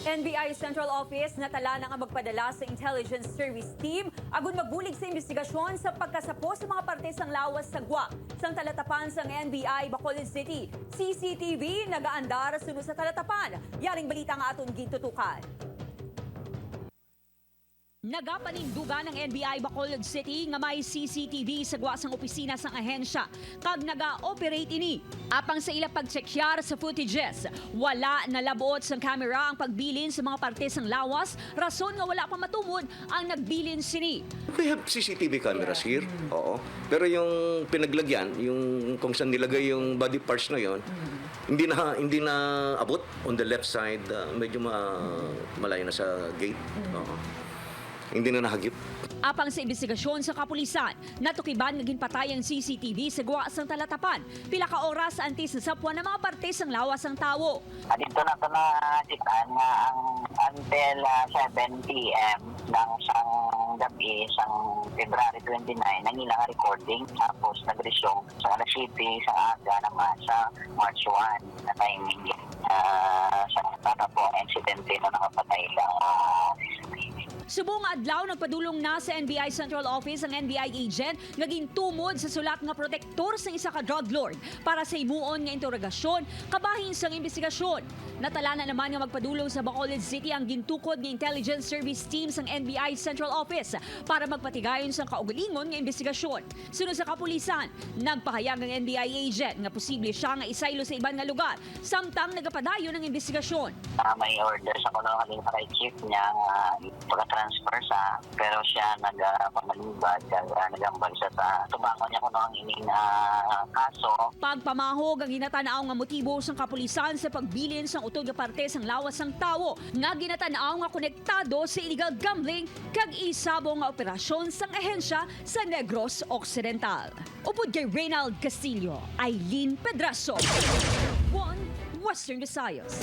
NBI Central Office natala na nga magpadala sa Intelligence Service Team agon magbulig sa investigasyon sa pagkasapo sa mga parte sang lawas sa GWA sang talatapan sang NBI Bacolod City. CCTV nagaandar sunod sa talatapan. Yaring balita nga aton gitutukan. Nagapanindugan ng NBI Bacolod City nga may CCTV sa guwasang opisina sang ahensya kag naga-operate ini. Apang sa ila pagtsekyar sa footages, wala na labuot sang camera ang pagbilin sa mga parte sang lawas, rason nga wala pa matumod ang nagbilin sini. We have CCTV cameras here. Oo. Pero yung pinaglagyan, yung kung saan nilagay yung body parts na yon, hindi na hindi na abot on the left side, uh, medyo ma, malayo na sa gate. Oo. Hindi na nahagip. Apang sa investigasyon sa kapulisan, natukiban nga ginpatay ang CCTV sa guwa sang talatapan. Pila ka oras antes sa sapwa ng mga parte sang lawas ang tawo. Ah, Dito na ito na sitaan nga ang until ah, 7 p.m. ng isang gabi, isang February 29, nangilang recording. Tapos nagresume sa alas 7, sa aga naman sa March 1 na timing Subong adlaw nagpadulong na sa NBI Central Office ang NBI agent naging tumod sa sulat nga protektor sa isa ka drug lord para sa imuon nga interogasyon kabahin sang investigasyon. Natala na naman nga magpadulong sa Bacolod City ang gintukod nga intelligence service team sang NBI Central Office para magpatigayon sa kaugalingon nga investigasyon. Sunod sa kapulisan, nagpahayag ang NBI agent nga posible siya nga isaylo sa iban nga lugar samtang nagapadayon ang investigasyon. Ah, may order sa kuno kaling kay chief niya nga pagka-transfer sa pero siya nagpamalibad uh, nagambal siya sa tubangon niya kuno ang ining ah, kaso Pagpamahog ang ginatanaw nga motibo sang kapulisan sa pagbilin sang utod nga parte sang lawas sang tawo nga ginatanaw nga konektado sa illegal gambling kag isabo nga operasyon sang ahensya sa Negros Occidental. Upod kay Reynald Castillo, Eileen Pedraso. One Western Visayas.